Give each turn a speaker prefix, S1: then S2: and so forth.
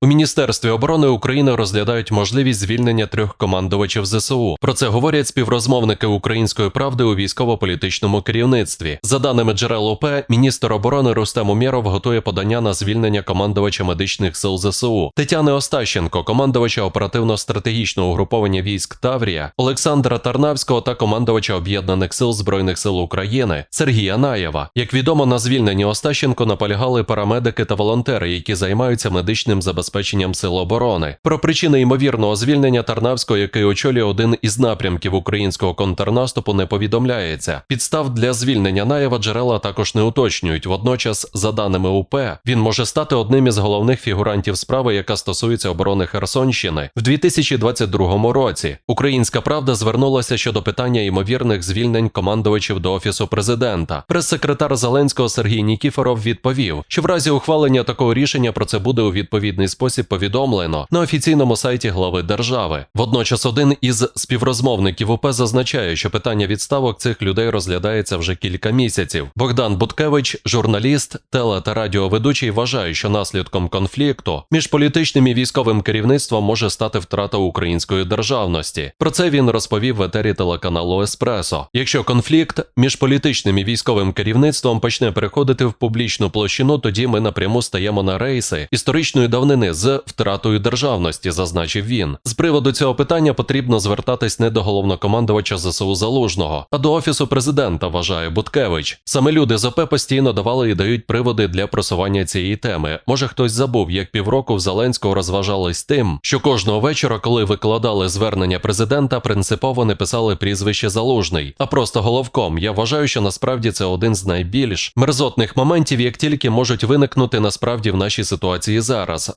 S1: У Міністерстві оборони України розглядають можливість звільнення трьох командувачів ЗСУ. Про це говорять співрозмовники української правди у військово-політичному керівництві. За даними джерел ОП, міністр оборони Рустем Умєров готує подання на звільнення командувача медичних сил ЗСУ. Тетяни Остащенко, командувача оперативно-стратегічного угруповання військ Таврія, Олександра Тарнавського та командувача об'єднаних сил збройних сил України Сергія Наєва. Як відомо, на звільненні Остащенко наполягали парамедики та волонтери, які займаються медичним забезпеченням сил оборони. Про причини ймовірного звільнення Тарнавського, який очолює один із напрямків українського контрнаступу, не повідомляється. Підстав для звільнення Наєва джерела також не уточнюють. Водночас, за даними УП, він може стати одним із головних фігурантів справи, яка стосується оборони Херсонщини в 2022 році. Українська правда звернулася щодо питання ймовірних звільнень командувачів до офісу президента. Прес-секретар Зеленського Сергій Нікіфоров відповів, що в разі ухвалення такого рішення про це буде у відповідний спосіб повідомлено на офіційному сайті глави держави. Водночас, один із співрозмовників УП зазначає, що питання відставок цих людей розглядається вже кілька місяців. Богдан Буткевич, журналіст, теле та радіоведучий, вважає, що наслідком конфлікту між політичним і військовим керівництвом може стати втрата української державності. Про це він розповів в етері телеканалу Еспресо. Якщо конфлікт між політичним і військовим керівництвом почне переходити в публічну площину, тоді ми напряму стаємо на рейси історичної давнини з втратою державності, зазначив він. З приводу цього питання потрібно звертатись не до головнокомандувача ЗСУ Залужного, а до офісу президента, вважає Буткевич. Саме люди з ОП постійно давали і дають приводи для просування цієї теми. Може, хтось забув, як півроку в Зеленського розважались тим, що кожного вечора, коли викладали звернення президента, принципово не писали прізвище Залужний, а просто головком. Я вважаю, що насправді це один з найбільш мерзотних моментів, як тільки можуть виникнути насправді в нашій ситуації зараз,